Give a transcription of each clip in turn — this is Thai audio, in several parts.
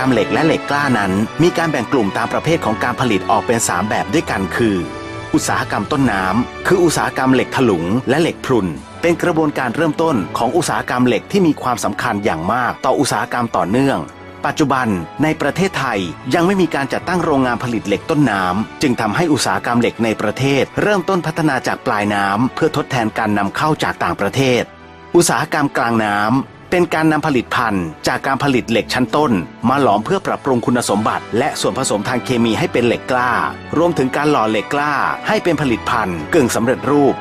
การรรมเหล็กและเหล็กกล้านั้น มีการแบ่งกลุ่มตามประเภทของการผลิตออกเป็น 3 แบบด้วยกันคือ อุตสาหกรรมต้นน้ำคืออุตสาหกรรมเหล็กถลุงและเหล็กพรุนเป็นกระบวนการเริ่มต้นของอุตสาหกรรมเหล็กที่มีความสำคัญอย่างมากต่ออุตสาหกรรมต่อเนื่อง ปัจจุบันในประเทศไทยยังไม่มีการจัดตั้งโรงงานผลิตเหล็กต้นน้ำจึงทำให้อุตสาหกรรมเหล็กในประเทศ เริ่มต้นพัฒนาจากปลายน้ำเพื่อทดแทนการนำเข้าจากต่างประเทศ อุตสาหกรรมกลางน้ำ เป็นการนำผลิตภัณฑ์ จากการผลิตเหล็กชั้นต้น มาหลอมเพื่อปรับปรุงคุณสมบัติ และส่วนผสมทางเคมีให้เป็นเหล็กกล้า รวมถึงการหล่อเหล็กกล้า ให้เป็นผลิตภัณฑ์กึ่งสำเร็จรูป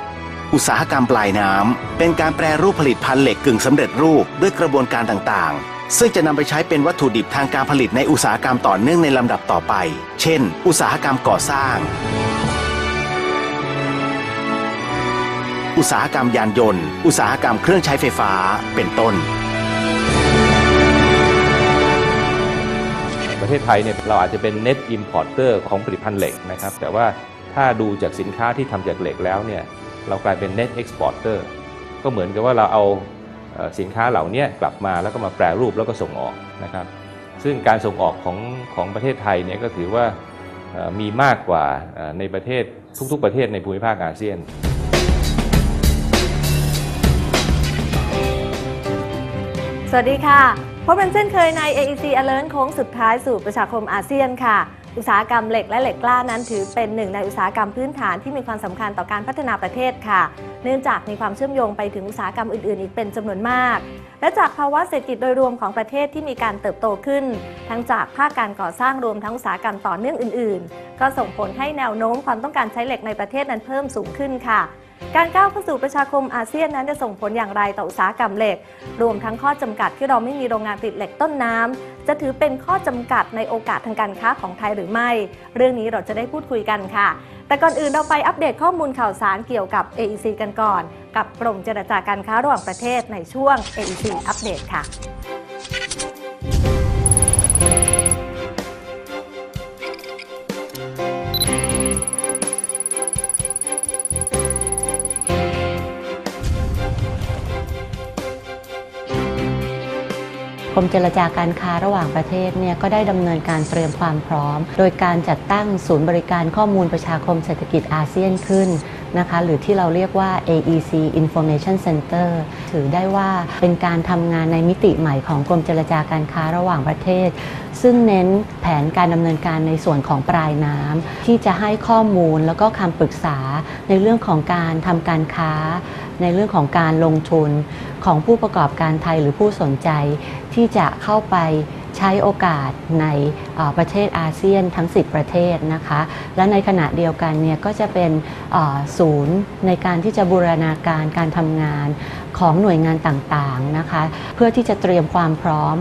อุตสาหกรรมปลายน้ำเป็นการแปรรูปผลิตภัณฑ์เหล็กกึ่งสำเร็จรูปด้วยกระบวนการต่างๆ ซึ่งจะนำไปใช้เป็นวัตถุดิบทางการผลิตในอุตสาหกรรมต่อเนื่องในลำดับต่อไป เช่น อุตสาหกรรมก่อสร้าง อุตสาหกรรมยานยนต์ อุตสาหกรรมเครื่องใช้ไฟฟ้าเป็นต้น ประเทศไทยเนี่ยเราอาจจะเป็น net importer ของผลิตภัณฑ์เหล็กนะครับ แต่ว่าถ้าดูจากสินค้าที่ทำจากเหล็กแล้วเนี่ยเรากลายเป็น net exporter ก็เหมือนกับว่าเราเอาสินค้าเหล่านี้กลับมาแล้วก็มาแปรรูปแล้วก็ส่งออกนะครับ ซึ่งการส่งออกของของประเทศไทยเนี่ยก็ถือว่ามีมากกว่าในประเทศทุกๆประเทศในภูมิภาคอาเซียน สวัสดีค่ะพบกันเช่นเคยใน AEC Alert โค้งสุดท้ายสู่ประชาคมอาเซียนค่ะ อุตสาหกรรมเหล็กและเหล็กกล้านั้นถือเป็นหนึ่งในอุตสาหกรรมพื้นฐานที่มีความสำคัญต่อการพัฒนาประเทศค่ะ เนื่องจากมีความเชื่อมโยงไปถึงอุตสาหกรรมอื่น ๆ อีกเป็นจำนวนมาก และจากภาวะเศรษฐกิจโดยรวมของประเทศที่มีการเติบโตขึ้น ทั้งจากภาคการก่อสร้างรวมทั้งอุตสาหกรรมต่อเนื่องอื่น ๆ ก็ส่งผลให้แนวโน้มความต้องการใช้เหล็กในประเทศนั้นเพิ่มสูงขึ้นค่ะ การก้าวเข้าสู่ประชาคมอาเซียนนั้นจะส่งผลอย่างไรต่ออุตสาหกรรมเหล็ก รวมทั้งข้อจำกัดที่เราไม่มีโรงงานผลิตเหล็กต้นน้ำจะถือเป็นข้อจำกัดในโอกาสทางการค้าของไทยหรือไม่ เรื่องนี้เราจะได้พูดคุยกันค่ะ แต่ก่อนอื่นเราไปอัปเดตข้อมูลข่าวสารเกี่ยวกับ AEC กันก่อน กับกรมเจรจาการค้าระหว่างประเทศในช่วง AEC อัปเดตค่ะ มเจรจาการค้าระหว่างประเทศเนี่ยก็ได้ดำเนินการเตรียมความพร้อม โดยการจัดตั้งศูนย์บริการข้อมูลประชาคมเศรษฐกิจอาเซียนขึ้น นะคะหรือที่เราเรียกว่า AEC Information Center ถือได้ว่าเป็นการทำงานในมิติใหม่ของกรมเจรจาการค้าระหว่างประเทศ ซึ่งเน้นแผนการดำเนินการในส่วนของปลายน้ำที่จะให้ข้อมูลแล้วก็คำปรึกษาในเรื่องของการทำการค้า ในเรื่องของการลงทุนของผู้ประกอบการไทยหรือผู้สนใจที่จะเข้าไป ใช้โอกาสในประเทศอาเซียนทั้ง 10 ประเทศนะคะ และในขณะเดียวกันเนี่ยก็จะเป็นศูนย์ในการที่จะบูรณาการการทำงานของหน่วยงานต่างๆนะคะ เพื่อที่จะเตรียมความพร้อม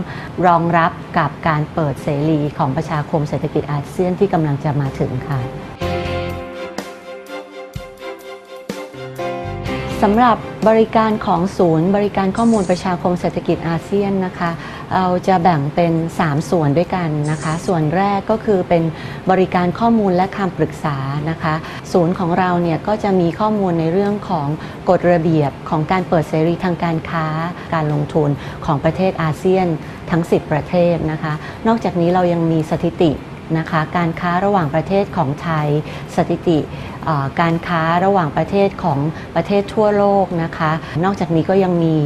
รองรับกับการเปิดเสรีของประชาคมเศรษฐกิจอาเซียนที่กำลังจะมาถึงค่ะสำหรับบริการของศูนย์ บริการข้อมูลประชาคมเศรษฐกิจอาเซียนนะคะ เราจะแบ่งเป็น 3 ส่วนด้วยกันนะคะ ส่วนแรกก็คือเป็นบริการข้อมูลและคำปรึกษานะคะ ศูนย์ของเราเนี่ยก็จะมีข้อมูลในเรื่องของกฎระเบียบของการเปิดเสรีทางการค้า การลงทุนของประเทศอาเซียนทั้ง 10 ประเทศนะคะ นอกจากนี้เรายังมีสถิตินะคะการค้าระหว่างประเทศของไทย สถิติการค้าระหว่างประเทศของประเทศทั่วโลกนะคะ นอกจากนี้ก็ยังมี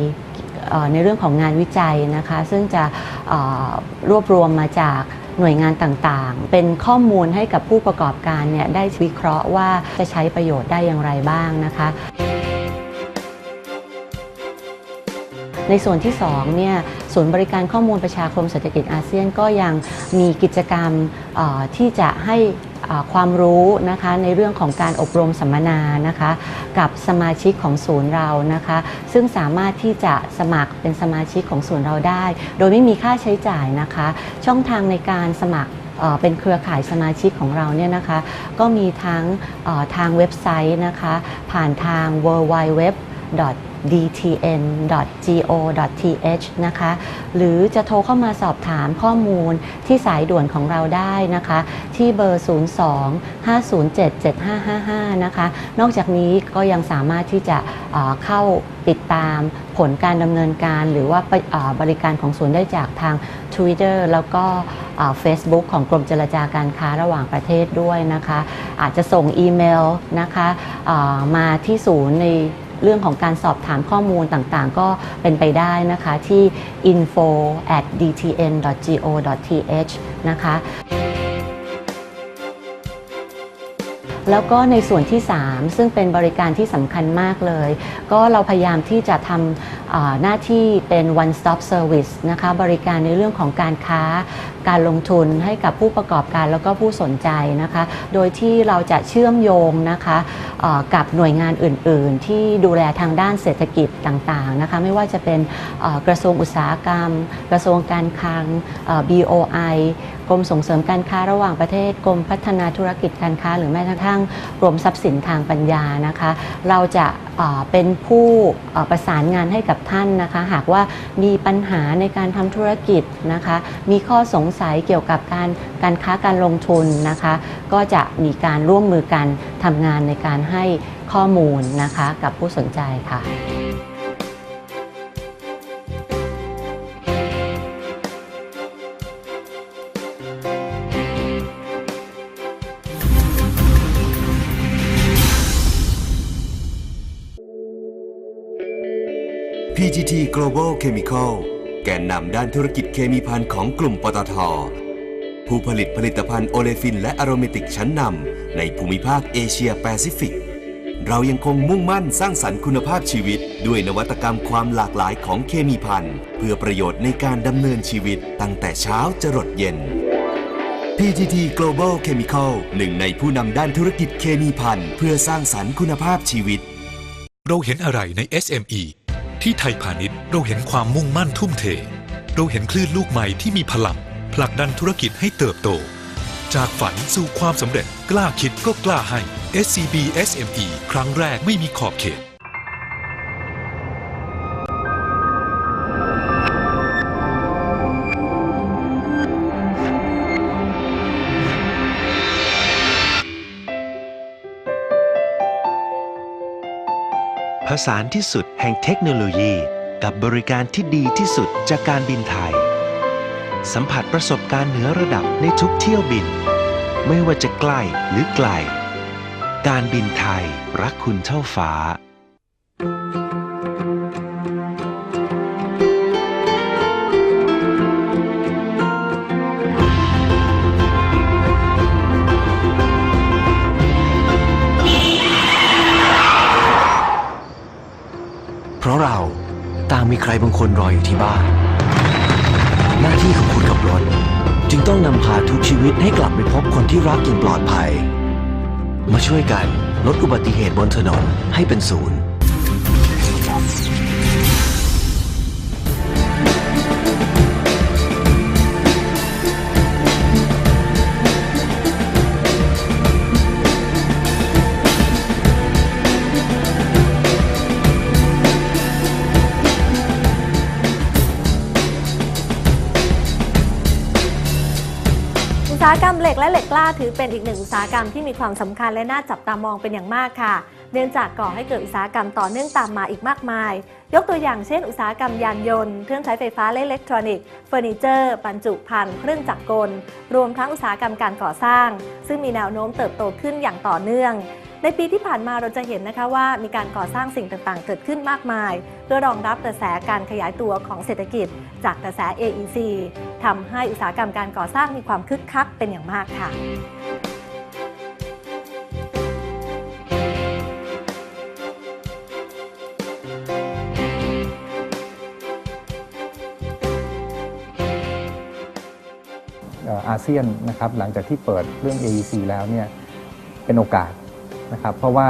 ในเรื่องของงานวิจัยนะคะ ซึ่งจะรวบรวมมาจากหน่วยงานต่างๆ เป็นข้อมูลให้กับผู้ประกอบการเนี่ยได้วิเคราะห์ว่าจะใช้ประโยชน์ได้อย่างไรบ้างนะคะ ในส่วนที่2เนี่ยศูนย์บริการข้อมูลประชาคมเศรษฐกิจอาเซียนก็ยังมีกิจกรรมที่จะให้ ความรู้นะคะในเรื่องของการอบรมสัมมนานะคะกับสมาชิกของศูนย์เรานะคะ ซึ่งสามารถที่จะสมัครเป็นสมาชิกของศูนย์เราได้ โดยไม่มีค่าใช้จ่ายนะคะ ช่องทางในการสมัครเป็นเครือข่ายสมาชิกของเราเนี่ยนะคะ ก็มีทั้งทางเว็บไซต์นะคะ ผ่านทาง w w w dtn.go.th นะคะ หรือจะโทรเข้ามาสอบถามข้อมูลที่สายด่วนของเราได้นะคะ ที่เบอร์ 02 507 7555 นะคะ นอกจากนี้ก็ยังสามารถที่จะเข้าติดตามผลการดำเนินการหรือว่าบริการของศูนย์ได้จากทาง Twitter แล้วก็เอ่อ Facebook ของกรมเจรจาการค้าระหว่างประเทศด้วยนะคะ อาจจะส่งอีเมลนะคะมาที่ศูนย์ใน เรื่องของการสอบถามข้อมูลต่างๆ ก็เป็นไปได้นะคะที่ info at dtn.go.th นะคะแล้วก็ในส่วนที่ 3 ซึ่งเป็นบริการที่สำคัญมากเลย ก็เราพยายามที่จะทำหน้าที่เป็น one stop service นะคะบริการในเรื่องของการค้า การลงทุนให้กับผู้ประกอบการแล้วก็ผู้สนใจนะคะ โดยที่เราจะเชื่อมโยงนะคะ กับหน่วยงานอื่น ๆ ที่ดูแลทางด้านเศรษฐกิจต่าง ๆ นะคะ ไม่ว่าจะเป็นกระทรวงอุตสาหกรรม กระทรวงการคลังอ่า BOI กรมส่งเสริมการค้าระหว่างประเทศ กรมพัฒนาธุรกิจการค้า หรือแม้กระทั่งกรมทรัพย์สินทางปัญญานะคะ เราจะเป็นผู้ประสานงานให้กับท่านนะคะ หากว่ามีปัญหาในการทำธุรกิจนะคะ มีข้อสงสัยเกี่ยวกับการการค้าการลงทุนนะคะ ก็จะมีการร่วมมือกัน ทำงานในการให้ข้อมูลนะคะกับผู้สนใจค่ะ PGT Global Chemical แกนนำด้านธุรกิจเคมีภัณฑ์ของกลุ่มปตท ผู้ผลิตผลิตภัณฑ์โอเลฟินและอโรเมติกชั้นนำในภูมิภาคเอเชียแปซิฟิก เรายังคงมุ่งมั่นสร้างสรรค์คุณภาพชีวิต ด้วยนวัตกรรมความหลากหลายของเคมีภัณฑ์เพื่อประโยชน์ในการดำเนินชีวิตตั้งแต่เช้าจรดเย็น PGT Global Chemical หนึ่งในผู้นำด้านธุรกิจเคมีภัณฑ์เพื่อสร้างสรรค์คุณภาพชีวิต เราเห็นอะไรใน SME ที่ไทยพาณิชย์เราเห็นความมุ่งมั่นทุ่มเท เราเห็นคลื่นลูกใหม่ที่มีพลัง ผลักดันธุรกิจให้เติบโต จากฝันสู่ความสำเร็จกล้าคิดก็กล้าให้ SCB SME ครั้งแรกไม่มีขอบเขตผสานที่สุดแห่งเทคโนโลยี กับบริการที่ดีที่สุดจากการบินไทย สัมผัสประสบการณ์เหนือระดับในทุกเที่ยวบิน ไม่ว่าจะใกล้หรือไกล การบินไทยรักคุณเท่าฟ้า เพราะเราต่างมีใครบางคนรออยู่ที่บ้าน ที่ของคุณกับรถ จึงต้องนำพาทุกชีวิตให้กลับไปพบคนที่รักอย่างปลอดภัย มาช่วยกันลดอุบัติเหตุบนถนนให้เป็นศูนย์ สาหกรรมเหล็กและเหล็กกล้าถือเป็นอีกหนึ่งอุตสาหกรรมที่มีความสำคัญและน่าจับตามองเป็นอย่างมากค่ะ เนื่องจากก่อให้เกิดอุตสาหกรรมต่อเนื่องตามมาอีกมากมาย ยกตัวอย่างเช่น อุตสาหกรรมยานยนต์ เครื่องใช้ไฟฟ้าและอิเล็กทรอนิกส์เฟอร์นิเจอร์บรรจุภัณฑ์เครื่องจักรกล รวมทั้งอุตสาหกรรมการก่อสร้าง ซึ่งมีแนวโน้มเติบโตขึ้นอย่างต่อเนื่อง ในปีที่ผ่านมาเราจะเห็นนะคะว่ามีการก่อสร้างสิ่งต่างๆ เกิดขึ้นมากมาย เพื่อรองรับกระแสการขยายตัวของเศรษฐกิจ จากกระแส AEC ทำให้อุตสาหกรรมการก่อสร้างมีความคึกคักเป็นอย่างมากค่ะเอ่ออาเซียนนะครับหลังจากที่เปิดเรื่อง AEC แล้วเนี่ยเป็นโอกาส นะครับเพราะว่า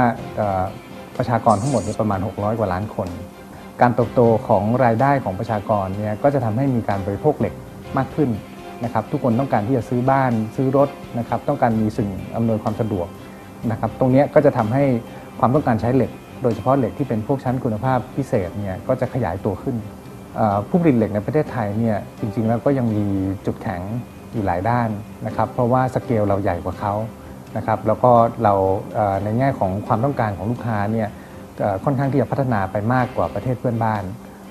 ประชากรทั้งหมดประมาณ 600 กว่าล้านคน การเติบโตของรายได้ของประชากรเนี่ยก็จะทำให้มีการบริโภคเหล็กมากขึ้นนะครับทุกคนต้องการที่จะซื้อบ้านซื้อรถนะครับต้องการมีสิ่งอำนวยความสะดวกนะครับตรงนี้ก็จะทำให้ความต้องการใช้เหล็ก โดยเฉพาะเหล็กที่เป็นพวกชั้นคุณภาพพิเศษเนี่ยก็จะขยายตัวขึ้นผู้ผลิตเหล็กในประเทศไทยเนี่ยจริงๆแล้วก็ยังมีจุดแข็งอยู่หลายด้านนะครับเพราะว่าสเกลเราใหญ่กว่าเขา นะครับแล้วก็เราในแง่ของความต้องการของลูกค้าเนี่ยค่อนข้างที่จะพัฒนาไปมากกว่าประเทศเพื่อนบ้าน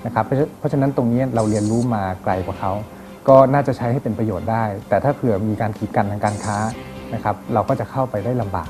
นะครับเพราะฉะนั้นตรงนี้เราเรียนรู้มาไกลกว่าเขา ก็น่าจะใช้ให้เป็นประโยชน์ได้ แต่ถ้าเผื่อมีการกีดกันทางการค้านะครับเราก็จะเข้าไปได้ลำบาก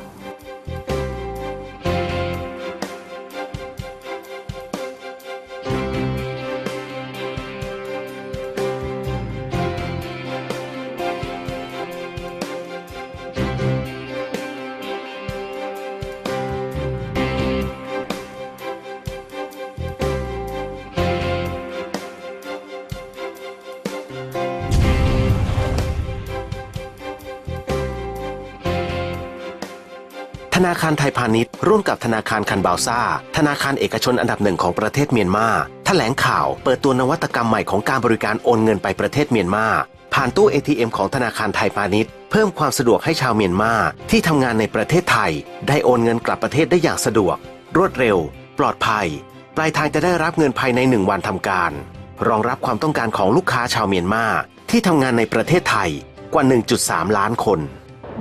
คารไทยพาณิชย์ ร่วมกับธนาคารคันบาวซ่า ธนาคารเอกชนอันดับหนึ่งของประเทศเมียนมาแถลงข่าว เปิดตัวนวัตกรรมใหม่ของการบริการโอนเงินไปประเทศเมียนมาผ่านตู้ ATM ของธนาคารไทยพาณิชย์ เพิ่มความสะดวกให้ชาวเมียนมาที่ทำงานในประเทศไทย ได้โอนเงินกลับประเทศได้อย่างสะดวก รวดเร็ว ปลอดภัย ปลายทางจะได้รับเงินภายในหนึ่งวันทำการ รองรับความต้องการของลูกค้าชาวเมียนมาที่ทำงานในประเทศไทยกว่า 1.3 ล้านคน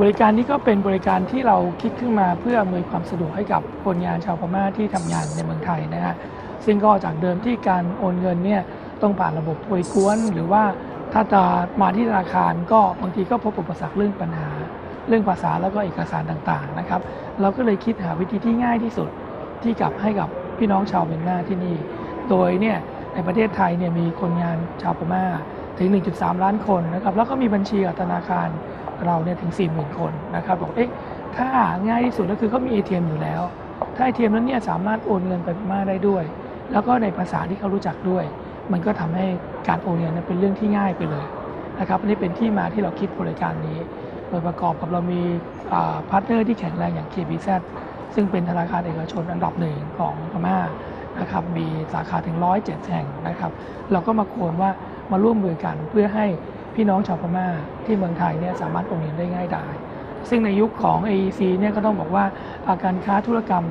บริการนี้ก็เป็นบริการที่เราคิดขึ้นมาเพื่ออำนวยความสะดวกให้กับคนงานชาวพม่าที่ทำงานในเมืองไทยนะฮะซึ่งก็จากเดิมที่การโอนเงินเนี่ยต้องผ่านระบบถวยกวน หรือว่าถ้าจะมาที่ธนาคารก็บางทีก็พบอุปสรรคเรื่องปัญหา เรื่องภาษาแล้วก็เอกสารต่างๆนะครับ เราก็เลยคิดหาวิธีที่ง่ายที่สุดที่กลับให้กับพี่น้องชาวเมียนมาที่นี่ โดยเนี่ยในประเทศไทยเนี่ยมีคนงานชาวพม่าถึง 1.3 ล้านคนนะครับแล้วก็มีบัญชีกับธนาคาร เราเนี่ยถึง 40,000 คนนะครับบอกเอ๊ะถ้าง่ายที่สุดก็คือเขามี ATM อยู่แล้ว ถ้า ATM นั้นเนี่ยสามารถโอนเงินไปมาได้ด้วย แล้วก็ในภาษาที่เขารู้จักด้วย มันก็ทำให้การโอนเงินนั้นเป็นเรื่องที่ง่ายไปเลยนะครับอันนี่เป็นที่มาที่เราคิดบริการนี้ โดยประกอบกับเรามีพาร์ทเนอร์ที่แข็งแรงอย่าง KBZ ซึ่งเป็นธนาคารเอกชนอันดับหนึ่งของพม่านะครับมีสาขาถึง 107 แห่งนะครับ เราก็มาโคนว่ามาร่วมมือกันเพื่อให้ พี่น้องชาวพม่าที่เมืองไทยเนี่ยสามารถโอนเงินได้ง่ายดายซึ่งในยุคของ AEC เนี่ยก็ต้องบอกว่าอาการค้าธุรกรรม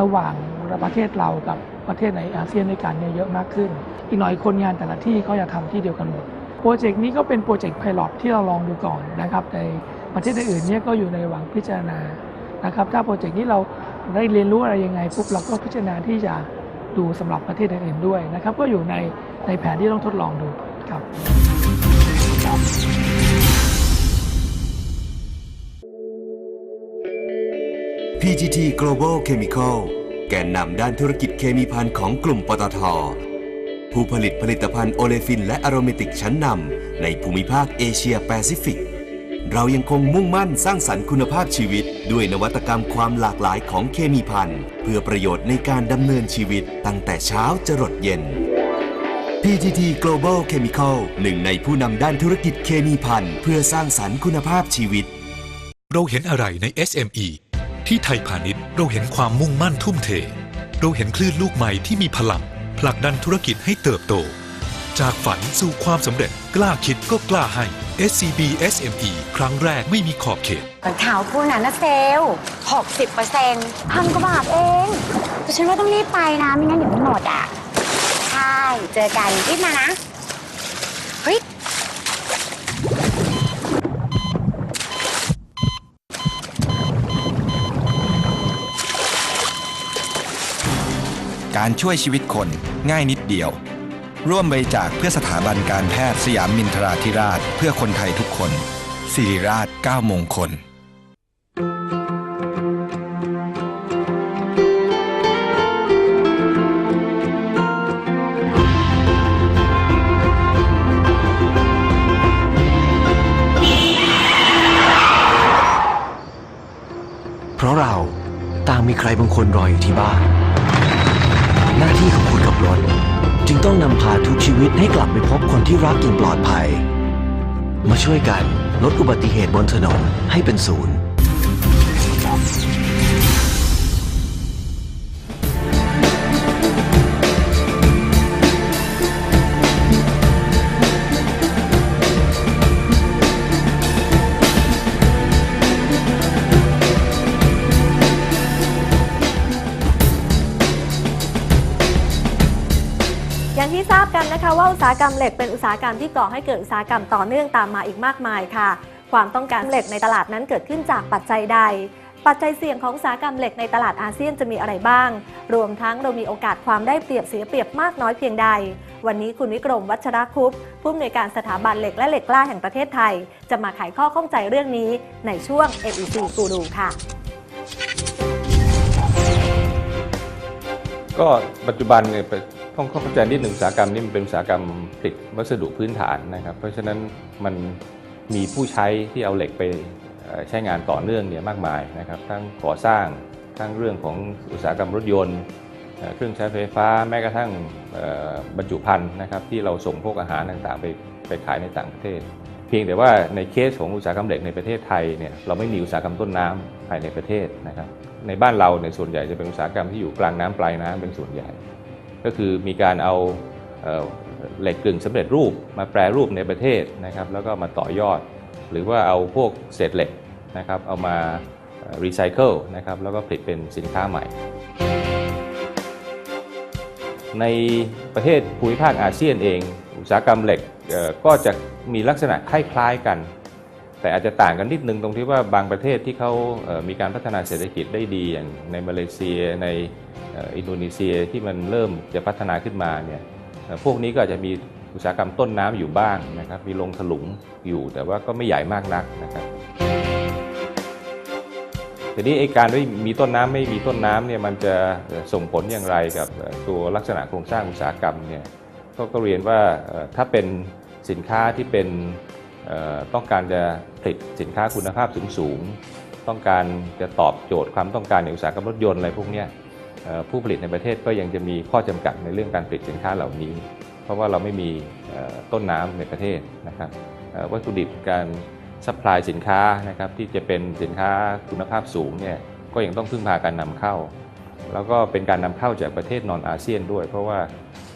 ระหว่างประเทศเรากับประเทศในอาเซียนด้วยกันเนี่ยเยอะมากขึ้น อีกหน่อยคนงานแต่ละที่เขาจะทำที่เดียวกันหมดโปรเจกต์นี้ก็เป็นโปรเจกต์ไพลอตที่เราลองดูก่อนนะครับในประเทศอื่นเนี่ยก็อยู่ในหว่างพิจารณานะครับถ้าโปรเจกต์นี้เราได้เรียนรู้อะไรยังไงปุ๊บเราก็พิจารณาที่จะดูสำหรับประเทศอื่นๆด้วยนะครับก็อยู่ในในแผนที่ต้องทดลองดูครับ PTT Global Chemical แกนนำด้านธุรกิจเคมีภัณฑ์ของกลุ่มปตท ผู้ผลิตผลิตภัณฑ์โอเลฟินและอโรมติกชั้นนำในภูมิภาคเอเชียแปซิฟิก เรายังคงมุ่งมั่นสร้างสรรค์คุณภาพชีวิต ด้วยนวัตกรรมความหลากหลายของเคมีภัณฑ์ เพื่อประโยชน์ในการดำเนินชีวิตตั้งแต่เช้าจรดเย็น PTT Global Chemical หนึ่งในผู้นำด้านธุรกิจเคมีภัณฑ์เพื่อสร้างสรรค์คุณภาพชีวิต เราเห็นอะไรใน SME ที่ไทยพาณิชย์เราเห็นความมุ่งมั่นทุ่มเท เราเห็นคลื่นลูกใหม่ที่มีพลังผลักดันธุรกิจให้เติบโต จากฝันสู่ความสำเร็จกล้าคิดก็กล้าให้ SCB SME ครั้งแรกไม่มีขอบเขตรองเท้าคู่นั้นนะเซลล์60เปอร์เซ็นต์พันกว่าบาทเองแต่ฉันว่าต้องรีบไปนะไม่งั้นเดี๋ยวมันหมดอะใช่ เจอกันรีบมานะ เฮ้ย การช่วยชีวิตคนง่ายนิดเดียว ร่วมบริจาคเพื่อสถาบันการแพทย์สยามมินทราธิราช เพื่อคนไทยทุกคน สิริราช9มงคลางมีใครบางคนรออยู่ที่บ้าน หน้าที่ของคุณกับรถ จึงต้องนำพาทุกชีวิตให้กลับไปพบคนที่รักอย่างปลอดภัย มาช่วยกันลดอุบัติเหตุบนถนนให้เป็นศูนย์ ว่าอุตสาหกรรมเหล็กเป็นอุตสาหกรรมที่ก่อให้เกิดอุตสาหกรรมต่อเนื่องตามมาอีกมากมายค่ะ ความต้องการเหล็กในตลาดนั้นเกิดขึ้นจากปัจจัยใด ปัจจัยเสี่ยงของอุตสาหกรรมเหล็กในตลาดอาเซียนจะมีอะไรบ้าง รวมทั้งเรามีโอกาสความได้เปรียบเสียเปรียบมากน้อยเพียงใด วันนี้คุณวิกรมวัชรคุปต์ผู้อำนวยการสถาบันเหล็กและเหล็กกล้าแห่งประเทศไทย จะมาไขข้อข้องใจเรื่องนี้ในช่วง MEC กูรูค่ะก็ปัจจุบันเนี่ย ต้องเข้าใจนิดหนึ่งอุตสาหกรรมนี้มันเป็นอุตสาหกรรมผลิตวัสดุพื้นฐานนะครับ เพราะฉะนั้นมันมีผู้ใช้ที่เอาเหล็กไปใช้งานต่อเนื่องเนี่ยมากมายนะครับ ทั้งก่อสร้างทั้งเรื่องของอุตสาหกรรมรถยนต์ เครื่องใช้ไฟฟ้าแม้กระทั่งบรรจุภัณฑ์นะครับที่เราส่งพวกอาหารต่างๆ ไปไปขายในต่างประเทศ เพียงแต่ว่าในเคสของอุตสาหกรรมเหล็กในประเทศไทยเนี่ยเราไม่มีอุตสาหกรรมต้นน้ำภายในประเทศนะครับในบ้านเราเนี่ยส่วนใหญ่จะเป็นอุตสาหกรรมที่อยู่กลางน้ำปลายน้ำเป็นส่วนใหญ่ ก็คือมีการเอาเหล็กกึ่งสำเร็จรูปมาแปรรูปในประเทศนะครับแล้วก็มาต่อยอด หรือว่าเอาพวกเศษเหล็กนะครับเอามารีไซเคิลนะครับแล้วก็ผลิตเป็นสินค้าใหม่ ในประเทศภูมิภาคอาเซียนเอง อุตสาหกรรมเหล็กก็จะมีลักษณะคล้ายๆกัน แต่อาจจะต่างกันนิดนึงตรงที่ว่าบางประเทศที่เขามีการพัฒนาเศรษฐกิจได้ดีอย่างในมาเลเซียใน อินโดนีเซียที่มันเริ่มจะพัฒนาขึ้นมาเนี่ยพวกนี้ก็อาจจะมีอุตสาหกรรมต้นน้ำอยู่บ้างนะครับ มีโรงถลุงอยู่แต่ว่าก็ไม่ใหญ่มากนักนะครับทีนี้ไอ้การไม่มีต้นน้ำไม่มีต้นน้ำเนี่ยมันจะส่งผลอย่างไรกับตัวลักษณะโครงสร้างอุตสาหกรรมเนี่ยก็ก็เรียนว่าถ้าเป็นสินค้าที่เป็นต้องการจะผลิตสินค้าคุณภาพสูงสูงๆต้องการจะตอบโจทย์ความต้องการในอุตสาหกรรมรถยนต์อะไรพวกเนี้ย ผู้ผลิตในประเทศก็ยังจะมีข้อจำกัดในเรื่องการผลิตสินค้าเหล่านี้ เพราะว่าเราไม่มีต้นน้ำในประเทศนะครับวัตถุดิบการซัพพลายสินค้านะครับที่จะเป็นสินค้าคุณภาพสูงเนี่ยก็ยังต้องพึ่งพาการนำเข้า แล้วก็เป็นการนำเข้าจากประเทศนอนอาเซียนด้วย เพราะว่า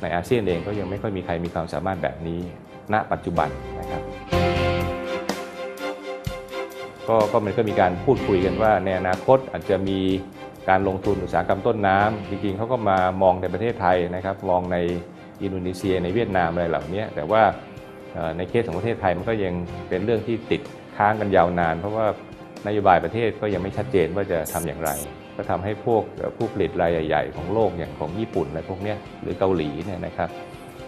ในอาเซียนเองก็ยังไม่ค่อยมีใครมีความสามารถแบบนี้ ณปัจจุบันนะครับก็ก็มันก็มีการพูดคุยกันว่าในอนาคตอาจจะมี การลงทุนอุตสาหกรรมต้นน้ำจริงๆเขาก็มามองในประเทศไทยนะครับมองในอินโดนีเซียในเวียดนามอะไรเหล่านี้แต่ว่าในเคสของประเทศไทยมันก็ยังเป็นเรื่องที่ติดค้างกันยาวนาน เพราะว่านโยบายประเทศก็ยังไม่ชัดเจนว่าจะทำอย่างไร ก็ทำให้พวกผู้ผลิตรายใหญ่ ๆ ของโลกอย่างของญี่ปุ่นอะไรพวกนี้หรือเกาหลีเนี่ยนะครับ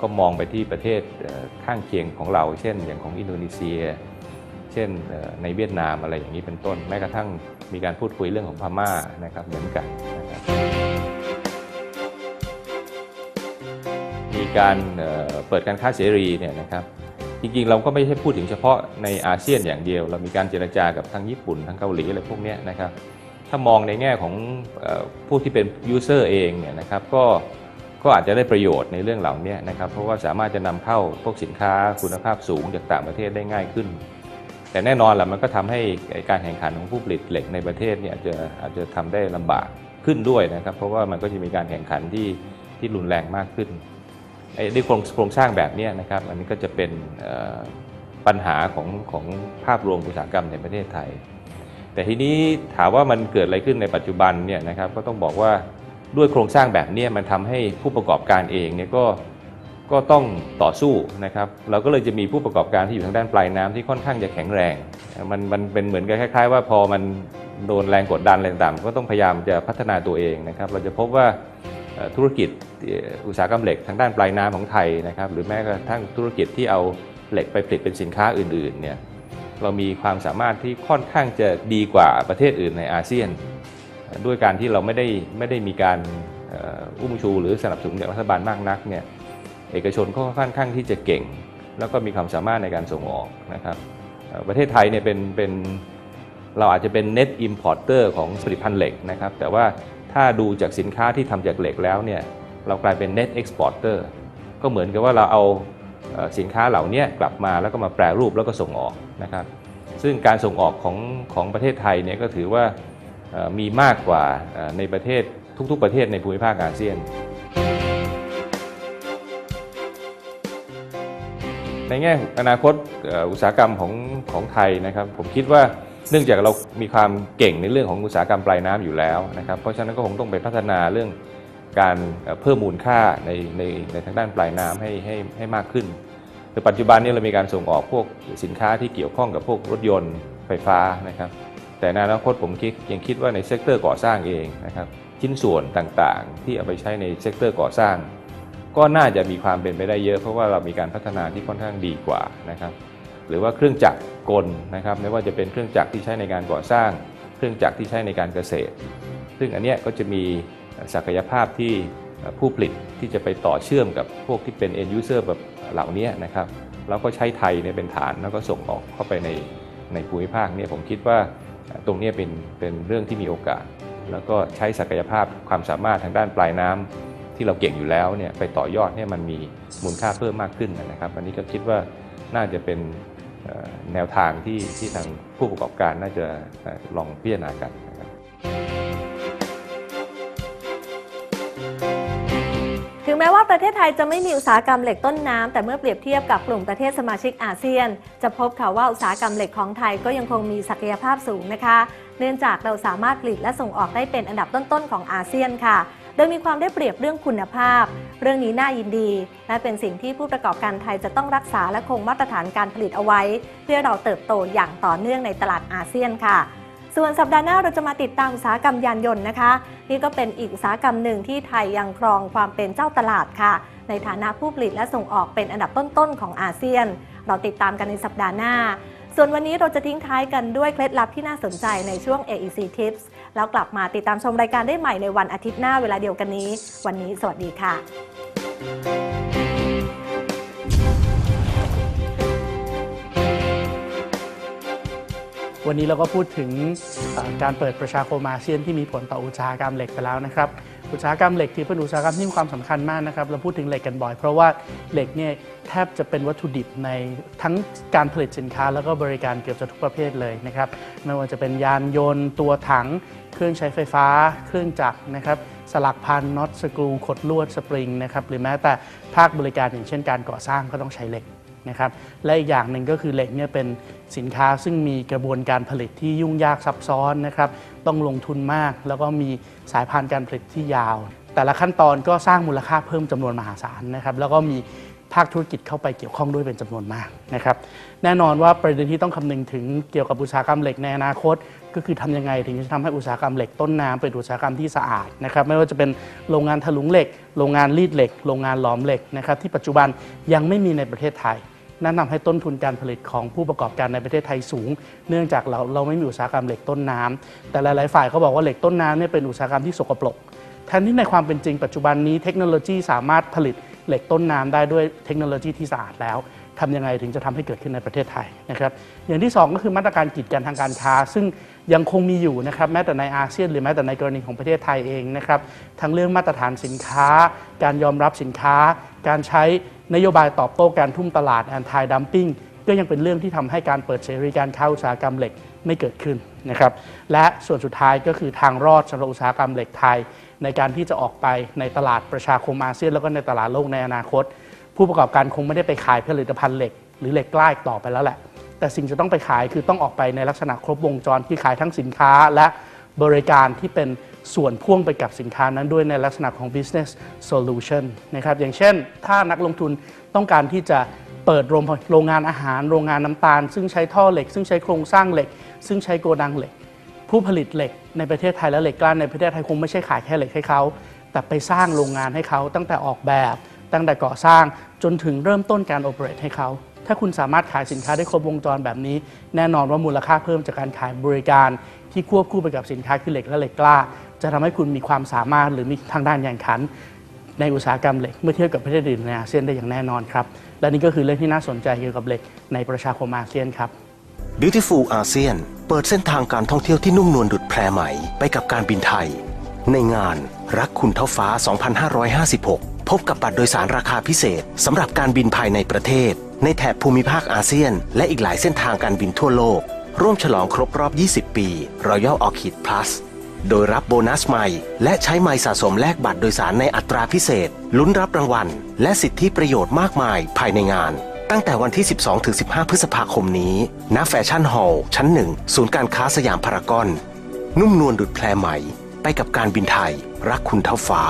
ก็มองไปที่ประเทศข้างเคียงของเรา เช่น อย่างของอินโดนีเซีย เช่นในเวียดนามอะไรอย่างนี้เป็นต้น แม้กระทั่ง มีการพูดคุยเรื่องของพม่านะครับเหมือนกันนะครับมีการเปิดการค้าเสรีเนี่ยนะครับจริงๆ เราก็ไม่ใช่พูดถึงเฉพาะในอาเซียนอย่างเดียว เรามีการเจรจากับทางญี่ปุ่นทางเกาหลีอะไรพวกนี้นะครับถ้ามองในแง่ของผู้ที่เป็นยูเซอร์เองเนี่ยนะครับก็ก็อาจจะได้ประโยชน์ในเรื่องเหล่านี้นะครับเพราะว่าสามารถจะนำเข้าพวกสินค้าคุณภาพสูงจากต่างประเทศได้ง่ายขึ้น แต่แน่นอนแหละมันก็ทำให้การแข่งขันของผู้ผลิตเหล็กในประเทศเนี่ยอาจจะอาจจะทำได้ลำบากขึ้นด้วยนะครับ เพราะว่ามันก็จะมีการแข่งขันที่ที่รุนแรงมากขึ้นไอ้ด้วยโครงโครงสร้างแบบนี้นะครับ อันนี้ก็จะเป็นปัญหาของของภาพรวมอุตสาหกรรมในประเทศไทย แต่ทีนี้ถามว่ามันเกิดอะไรขึ้นในปัจจุบันเนี่ยนะครับก็ต้องบอกว่าด้วยโครงสร้างแบบนี้มันทำให้ผู้ประกอบการเองเนี่ยก็ ก็ต้องต่อสู้นะครับเราก็เลยจะมีผู้ประกอบการที่อยู่ทางด้านปลายน้ำที่ค่อนข้างจะแข็งแรง มันมันเป็นเหมือนกับคล้าย ๆ ว่าพอมันโดนแรงกดดันอะไรต่างก็ต้องพยายามจะพัฒนาตัวเองนะครับเราจะพบว่าธุรกิจอุตสาหกรรมเหล็กทางด้านปลายน้ำของไทยนะครับหรือแม้กระทั่งธุรกิจที่เอาเหล็กไปผลิตเป็นสินค้าอื่นๆเนี่ยเรามีความสามารถที่ค่อนข้างจะดีกว่าประเทศอื่นในอาเซียน ด้วยการที่เราไม่ได้ไม่ได้มีการอุ้มชูหรือสนับสนุนจากรัฐบาลมากนักเนี่ย เอกชนก็ค่อนข้างที่จะเก่ง แล้วก็มีความสามารถในการส่งออกนะครับประเทศไทยเนี่ยเป็นเป็นเราอาจจะเป็น net importer ของผลิตภัณฑ์เหล็กนะครับ แต่ว่าถ้าดูจากสินค้าที่ทำจากเหล็กแล้วเนี่ยเรากลายเป็น net exporter ก็เหมือนกับว่าเราเอาสินค้าเหล่านี้กลับมาแล้วก็มาแปรรูปแล้วก็ส่งออกนะครับ ซึ่งการส่งออกของของประเทศไทยเนี่ยก็ถือว่ามีมากกว่าในประเทศทุกๆประเทศในภูมิภาคอาเซียน ในแง่อนาคตอุตสาหกรรมของของไทยนะครับ ผมคิดว่าเนื่องจากเรามีความเก่งในเรื่องของอุตสาหกรรมปลายน้ำอยู่แล้วนะครับ เพราะฉะนั้นก็คงต้องไปพัฒนาเรื่องการเพิ่มมูลค่าในในในทางด้านปลายน้ำให้ให้ให้มากขึ้นคือปัจจุบันนี้เรามีการส่งออกพวกสินค้าที่เกี่ยวข้องกับพวกรถยนต์ไฟฟ้านะครับ แต่ในอนาคตผมคิดยังคิดว่าในเซกเตอร์ก่อสร้างเองนะครับชิ้นส่วนต่างๆ ที่เอาไปใช้ในเซกเตอร์ก่อสร้าง ก็น่าจะมีความเป็นไปได้เยอะ เพราะว่าเรามีการพัฒนาที่ค่อนข้างดีกว่านะครับ หรือว่าเครื่องจักรกลนะครับ ไม่ว่าจะเป็นเครื่องจักรที่ใช้ในการก่อสร้าง เครื่องจักรที่ใช้ในการเกษตร ซึ่งอันเนี้ยก็จะมีศักยภาพที่ผู้ผลิตที่จะไปต่อเชื่อมกับพวกที่เป็น end user แบบเหล่านี้นะครับ แล้วก็ใช้ไทยเนี่ยเป็นฐานแล้วก็ส่งออกเข้าไปในในภูมิภาคเนี่ยผมคิดว่าตรงเนี้ยเป็นเป็นเรื่องที่มีโอกาส แล้วก็ใช้ศักยภาพความสามารถทางด้านปลายน้ำ ที่เราเก่งอยู่แล้วเนี่ยไปต่อยอดให้มันมีมูลค่าเพิ่มมากขึ้นนะครับ อันนี้ก็คิดว่าน่าจะเป็นแนวทางที่ที่ทางผู้ประกอบการน่าจะลองพิจารณากันนะครับถึงแม้ว่าประเทศไทยจะไม่มีอุตสาหกรรมเหล็กต้นน้ำแต่เมื่อเปรียบเทียบกับกลุ่มประเทศสมาชิกอาเซียน จะพบค่ะว่าอุตสาหกรรมเหล็กของไทยก็ยังคงมีศักยภาพสูงนะคะ เนื่องจากเราสามารถผลิตและส่งออกได้เป็นอันดับต้นๆของอาเซียนค่ะ โดยมีความได้เปรียบเรื่องคุณภาพ เรื่องนี้น่ายินดี และเป็นสิ่งที่ผู้ประกอบการไทยจะต้องรักษาและคงมาตรฐานการผลิตเอาไว้ เพื่อเราเติบโตอย่างต่อเนื่องในตลาดอาเซียนค่ะส่วนสัปดาห์หน้าเราจะมาติดตามอุตสาหกรรมยานยนต์นะคะ นี่ก็เป็นอีกอุตสาหกรรมหนึ่งที่ไทยยังครองความเป็นเจ้าตลาดค่ะ ในฐานะผู้ผลิตและส่งออกเป็นอันดับต้นๆของอาเซียน เราติดตามกันในสัปดาห์หน้า ส่วนวันนี้เราจะทิ้งท้ายกันด้วยเคล็ดลับที่น่าสนใจในช่วง AEC Tips แล้วกลับมาติดตามชมรายการได้ใหม่ในวันอาทิตย์หน้าเวลาเดียวกันนี้ วันนี้สวัสดีค่ะวันนี้เราก็พูดถึงการเปิดประชาคมอาเซียนที่มีผลต่ออุตสาหกรรมเหล็กไปแล้วนะครับ อุตสาหกรรมเหล็กถือเป็นอุตสาหกรรมที่มีความสำคัญมากนะครับเราพูดถึงเหล็กกันบ่อย เพราะว่าเหล็กเนี่ยแทบจะเป็นวัตถุดิบในทั้งการผลิตสินค้า แล้วก็บริการเกือบจะทุกประเภทเลยนะครับไม่ว่าจะเป็นยานยนต์ ตัวถัง เครื่องใช้ไฟฟ้า เครื่องจักรนะครับสลักพันน็อตสกรูขดลวดสปริงนะครับหรือแม้แต่ภาคบริการอย่างเช่นการก่อสร้างก็ต้องใช้เหล็ก นะครับและอีกอย่างหนึ่งก็คือเหล็กเนี่ยเป็นสินค้าซึ่งมีกระบวนการผลิตที่ยุ่งยากซับซ้อนนะครับต้องลงทุนมาก แล้วก็มีสายพานการผลิตที่ยาว แต่ละขั้นตอนก็สร้างมูลค่าเพิ่มจำนวนมหาศาลนะครับแล้วก็มี ภาคธุรกิจเข้าไปเกี่ยวข้องด้วยเป็นจำนวนมากนะครับ แน่นอนว่าประเด็นที่ต้องคำนึงถึงเกี่ยวกับอุตสาหกรรมเหล็กในอนาคต ก็คือทำยังไงถึงจะทำให้อุตสาหกรรมเหล็กต้นน้ำเป็นอุตสาหกรรมที่สะอาดนะครับ ไม่ว่าจะเป็นโรงงานถลุงเหล็ก โรงงานรีดเหล็ก โรงงานหลอมเหล็กนะครับ ที่ปัจจุบันยังไม่มีในประเทศไทยนั่นทำให้ต้นทุนการผลิตของผู้ประกอบการในประเทศไทยสูง เนื่องจากเราเราไม่มีอุตสาหกรรมเหล็กต้นน้ำแต่หลายๆฝ่ายเขาบอกว่าเหล็กต้นน้ำเนี่ยเป็นอุตสาหกรรมที่สกปรกแทนที่ในความเป็นจริงปัจจุบันนี้เทคโนโลยีสามารถผลิต เหล็กต้นน้ำได้ด้วยเทคโนโลยีที่สะอาดแล้วทำยังไงถึงจะทำให้เกิดขึ้นในประเทศไทยนะครับอย่างที่สองก็คือมาตรการกีดกันทางการค้า ซึ่งยังคงมีอยู่นะครับแม้แต่ในอาเซียนหรือแม้แต่ในกรณีของประเทศไทยเองนะครับทั้งเรื่องมาตรฐานสินค้า การยอมรับสินค้า การใช้นโยบายตอบโต้การทุ่มตลาด anti dumping ก็ยังเป็นเรื่องที่ทำให้การเปิดเสรีการค้าอุตสาหกรรมเหล็กไม่เกิดขึ้นนะครับและส่วนสุดท้ายก็คือทางรอดสำหรับอุตสาหกรรมเหล็กไทย ในการที่จะออกไปในตลาดประชาคมอาเซียนแล้วก็ในตลาดโลกในอนาคต ผู้ประกอบการคงไม่ได้ไปขายผลิตภัณฑ์เหล็ก หรือเหล็กกล้าต่อไปแล้วแหละ แต่สิ่งจะต้องไปขายคือต้องออกไปในลักษณะครบวงจรที่ขายทั้งสินค้าและบริการที่เป็นส่วนพ่วงไปกับสินค้านั้นด้วยในลักษณะของ business solution นะครับอย่างเช่น ถ้านักลงทุนต้องการที่จะเปิดโรงโรงงานอาหาร โรงงานน้ำตาล ซึ่งใช้ท่อเหล็ก ซึ่งใช้โครงสร้างเหล็ก ซึ่งใช้โกดังเหล็ก ผู้ผลิตเหล็กในประเทศไทยและเหล็กกล้าในประเทศไทยคงไม่ใช่ขายแค่เหล็กให้เขา แต่ไปสร้างโรงงานให้เขาตั้งแต่ออกแบบ ตั้งแต่ก่อสร้างจนถึงเริ่มต้นการโอเปเรตให้เขา ถ้าคุณสามารถขายสินค้าได้ครบวงจรแบบนี้ แน่นอนว่ามูลค่าเพิ่มจากการขายบริการ ที่ควบคู่ไปกับสินค้าคือเหล็กและเหล็กกล้า จะทำให้คุณมีความสามารถหรือมีทางด้านแข่งขัน ในอุตสาหกรรมเหล็กเมื่อเทียบกับประเทศอื่นในอาเซียนได้อย่างแน่นอนครับและนี่ก็คือเรื่องที่น่าสนใจเกี่ยวกับเหล็กในประชาคมอาเซียนครับ Beautiful ASEAN เปิดเส้นทางการท่องเที่ยวที่นุ่มนวลดุดแพรไหมไปกับการบินไทย ในงานรักคุณเท่าฟ้า 2556 พบกับบัตรโดยสารราคาพิเศษสำหรับการบินภายในประเทศ ในแถบภูมิภาคอาเซียน และอีกหลายเส้นทางการบินทั่วโลก ร่วมฉลองครบรอบ 20 ปี Royal Orchid Plus โดยรับโบนัสใหม่ และใช้ไมล์สะสมแลกบัตรโดยสารในอัตราพิเศษ ลุ้นรับรางวัล และสิทธิประโยชน์มากมายภายในงาน ตั้งแต่วันที่ 12-15 พฤษภาคมนี้ ณ แฟชั่นฮอลล์ชั้นหนึ่งศูนย์การค้าสยามพารากอน นุ่มนวลดุดแพรใหม่ ไปกับการบินไทย รักคุณเท่าฟ้า